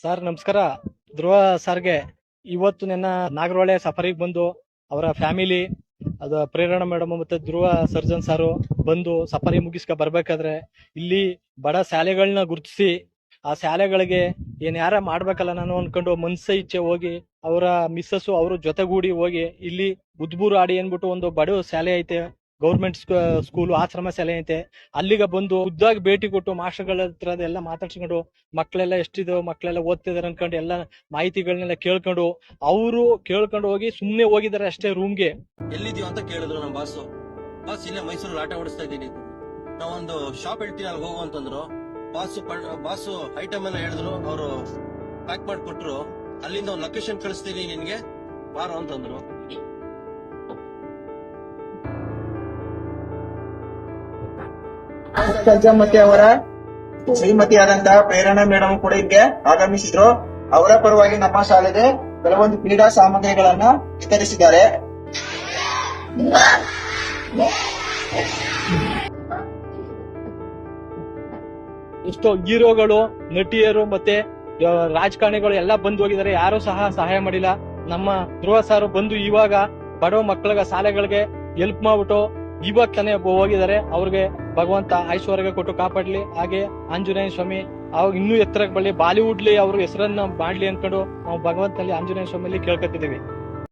Sir, ನಮಸ್ಕಾರ. ಧ್ರುವ ಸರ್ಗೆ ಇವತ್ತು ನಿನ್ನ ನಾಗರಹೊಳೆ ಸಫರಿಗೆ ಬಂದು ಅವರ ಫ್ಯಾಮಿಲಿ, ಅದು ಪ್ರೇರಣಾ ಮೇಡಮ್ ಮತ್ತೆ ಧ್ರುವ ಸರ್ಜನ್ ಸಾರು ಬಂದು ಸಫರಿ ಮುಗಿಸ್ಕ ಬರ್ಬೇಕಾದ್ರೆ ಇಲ್ಲಿ ಬಡ ಶಾಲೆಗಳನ್ನ ಗುರುತಿಸಿ, ಆ ಶಾಲೆಗಳಿಗೆ ಏನ್ ಯಾರ ಮಾಡ್ಬೇಕಲ್ಲ ನಾನು ಅನ್ಕೊಂಡು ಮನ್ಸ ಇಚ್ಛೆ ಹೋಗಿ ಅವರ ಮಿಸ್ಸಸ್ ಅವರು ಜೊತೆಗೂಡಿ ಹೋಗಿ ಇಲ್ಲಿ ಉದ್ಬೂರು ಆಡಿ ಅನ್ಬಿಟ್ಟು ಒಂದು ಬಡ ಶಾಲೆ ಐತೆ. ಗೌರ್ಮೆಂಟ್ ಸ್ಕೂಲ್ ಆಶ್ರಮ ಶಾಲೆ ಐತೆ. ಅಲ್ಲಿಗೆ ಬಂದು ಉದ್ದಾಗಿ ಭೇಟಿ ಕೊಟ್ಟು ಮಾಸ್ಟರ್ಗಳ ಹತ್ರ ಎಲ್ಲ ಮಾತಾಡ್ಸ್ಕೊಂಡು ಮಕ್ಕಳೆಲ್ಲ ಎಷ್ಟಿದೋ ಮಕ್ಕಳೆಲ್ಲ ಓದ್ತಿದಾರೆ ಅನ್ಕೊಂಡು ಎಲ್ಲ ಮಾಹಿತಿಗಳನ್ನೆಲ್ಲ ಕೇಳ್ಕೊಂಡು ಅವರು ಕೇಳ್ಕೊಂಡು ಹೋಗಿ ಸುಮ್ಮನೆ ಹೋಗಿದ್ದಾರೆ ಅಷ್ಟೇ ರೂಮ್ಗೆ. ಎಲ್ಲಿದ್ಯೋ ಅಂತ ಕೇಳಿದ್ರು ನಮ್ಮ ಬಾಸು ಬಾಸ್ ಇಲ್ಲೇ ಮೈಸೂರಲ್ಲಿ ಆಟ ಓಡಿಸ್ತಾ ಇದ್ದೀನಿ. ನಾವೊಂದು ಶಾಪ್ ಹೇಳ್ತೀನಿ ಅಲ್ಲಿ ಹೋಗು ಅಂತಂದ್ರು. ಬಾಸು ಬಾಸು ಐಟಮ್ ಎಲ್ಲ ಹೇಳಿದ್ರು. ಅವರು ಪ್ಯಾಕ್ ಮಾಡಿಕೊಟ್ರು. ಅಲ್ಲಿಂದ ಒಂದು ಲೊಕೇಶನ್ ಕಳಿಸ್ತೀನಿ ನಿನ್ಗೆ. ಬಾರೋ ಅಂತಂದ್ರು. ಸಜ್ಜಮ್ಮತಿ ಅವರ ಶ್ರೀಮತಿಯಾದಂತಹ ಪ್ರೇರಣಾ ಮೇಡಮ್ ಕೂಡ ಇಲ್ಲಿಗೆ ಆಗಮಿಸಿದ್ರು. ಅವರ ಪರವಾಗಿ ನಮ್ಮ ಶಾಲೆಗೆ ಕೆಲವೊಂದು ಕ್ರೀಡಾ ಸಾಮಗ್ರಿಗಳನ್ನ ವಿತರಿಸಿದ್ದಾರೆ. ಎಷ್ಟೋ ಹೀರೋಗಳು, ನಟಿಯರು ಮತ್ತೆ ರಾಜಕಾರಣಿಗಳು ಎಲ್ಲ ಬಂದು ಹೋಗಿದ್ದಾರೆ. ಯಾರು ಸಹ ಸಹಾಯ ಮಾಡಿಲ್ಲ. ನಮ್ಮ ಧ್ರುವ ಸಾರು ಬಂದು ಇವಾಗ ಬಡವ ಮಕ್ಕಳಿಗೆ ಶಾಲೆಗಳಿಗೆ ಹೆಲ್ಪ್ ಮಾಡ್ಬಿಟ್ಟು ಇವಾಗ ತಾನೇ ಹೋಗಿದ್ದಾರೆ. ಅವ್ರಿಗೆ ಭಗವಂತ ಐಶ್ವರ್ಯ ಕೊಟ್ಟು ಕಾಪಾಡ್ಲಿ. ಹಾಗೆ ಆಂಜನೇಯ ಸ್ವಾಮಿ, ಅವಾಗ ಇನ್ನೂ ಎತ್ತರಕ್ಕೆ ಬರಲಿ. ಬಾಲಿವುಡ್ಲಿ ಅವ್ರ ಹೆಸರನ್ನ ಮಾಡ್ಲಿ ಅನ್ಕೊಂಡು ನಾವು ಭಗವಂತನಲ್ಲಿ ಆಂಜನೇಯ ಸ್ವಾಮಿಲಿ ಕೇಳ್ಕೊತಿದೀವಿ